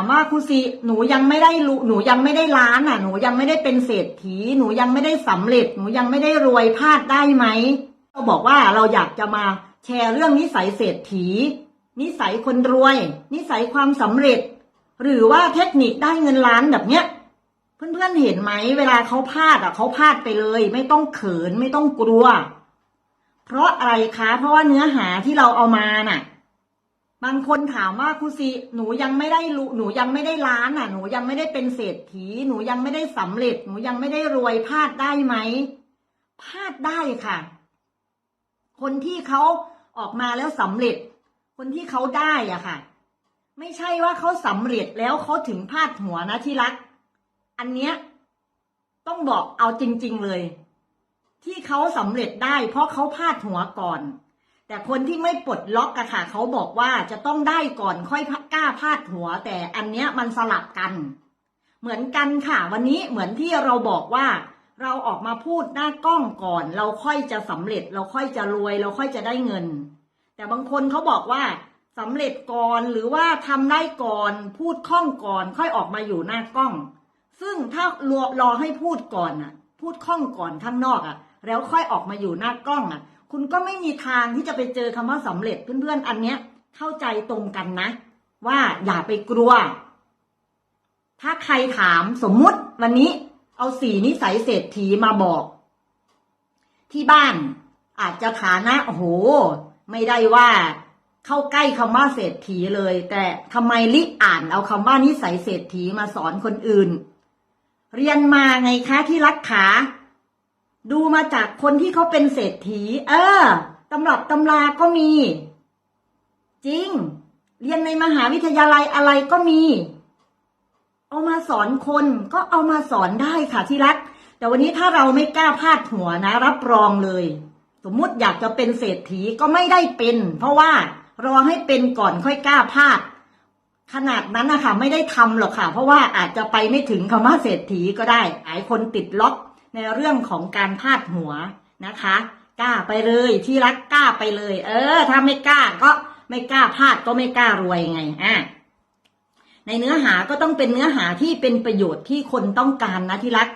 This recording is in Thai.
ามว่าครูซีหนูยังไม่ได้รู้หนูยังไม่ได้ล้านอะ หนูยังไม่ได้เป็นเศรษฐี หนูยังไม่ได้สำเร็จ หนูยังไม่ได้รวยพลาดได้ไหมก็บอกว่าเราอยากจะมาแชร์เรื่องนิสัยเศรษฐี นิสัยคนรวย นิสัยความสำเร็จ หรือว่าเทคนิคได้เงินล้านแบบเนี้ย เพื่อนๆเห็นไหมเวลาเขาพลาดอะเขาพลาดไปเลย ไม่ต้องเขินไม่ต้องกลัว เพราะอะไรคะ เพราะว่าเนื้อหาที่เราเอามาน่ะ บางคนถามว่าครูซีหนูยังไม่ได้รู้หนูยังไม่ได้ล้านอะ หนูยังไม่ได้เป็นเศรษฐี หนูยังไม่ได้สำเร็จ หนูยังไม่ได้รวยพลาดได้ไหมพลาดได้ค่ะ คนที่เขาออกมาแล้วสำเร็จ คนที่เขาได้อะค่ะ ไม่ใช่ว่าเขาสำเร็จแล้วเขาถึงพลาดหัวนะที่รัก อันเนี้ยต้องบอกเอาจริง ๆเลย ที่เขาสำเร็จได้ เพราะเขาพลาดหัวก่อน แต่คนที่ไม่ปลดล็อกอะค่ะ เขาบอกว่าจะต้องได้ก่อนค่อยกล้าพลาดหัว แต่อันเนี้ยมันสลับกัน เหมือนกันค่ะ วันนี้เหมือนที่เราบอกว่า เราออกมาพูดหน้ากล้องก่อน เราค่อยจะสำเร็จ เราค่อยจะรวย เราค่อยจะได้เงิน แต่บางคนเขาบอกว่าสำเร็จก่อนหรือว่าทำได้ก่อนพูดคล่องก่อน ค่อยออกมาอยู่หน้ากล้อง ซึ่งถ้ารอรอให้พูดก่อนน่ะพูดคล่องก่อนข้างนอกอะแล้วค่อยออกมาอยู่หน้ากล้องอะ คุณก็ไม่มีทางที่จะไปเจอคำว่าสำเร็จเพื่อนๆ อันเนี้ย เข้าใจตรงกันนะ ว่าอย่าไปกลัว ถ้าใครถามสมมุติวันนี้ เอาสีนิสัยเศรษฐีมาบอก ที่บ้านอาจจะฐานะโอ้โห ไม่ได้ว่าเข้าใกล้คำว่าเศรษฐีเลย แต่ทำไมลิอ่านเอาคำว่านิสัยเศรษฐีมาสอนคนอื่น เรียนมาไงคะที่รักขา ดูมาจากคนที่เขาเป็นเศรษฐี เออตำรับตำราก็มี จริง เรียนในมหาวิทยาลัยอะไรก็มี เอามาสอนคนก็เอามาสอนได้ค่ะที่รัก แต่วันนี้ถ้าเราไม่กล้าพลาดหัวนะ รับรองเลย สมมุติอยากจะเป็นเศรษฐีก็ไม่ได้เป็น เพราะว่ารอให้เป็นก่อนค่อยกล้าพลาด ขนาดนั้นนะคะไม่ได้ทำหรอกค่ะ เพราะว่าอาจจะไปไม่ถึงคำว่าเศรษฐีก็ได้หลายคนติดล็อก ในเรื่องของการพลาดหัวนะคะกล้าไปเลยที่รักกล้าไปเลย เออ ถ้าไม่กล้าก็ไม่กล้าพลาดก็ไม่กล้ารวยไงอะในเนื้อหาก็ต้องเป็นเนื้อหาที่เป็นประโยชน์ที่คนต้องการนะที่รัก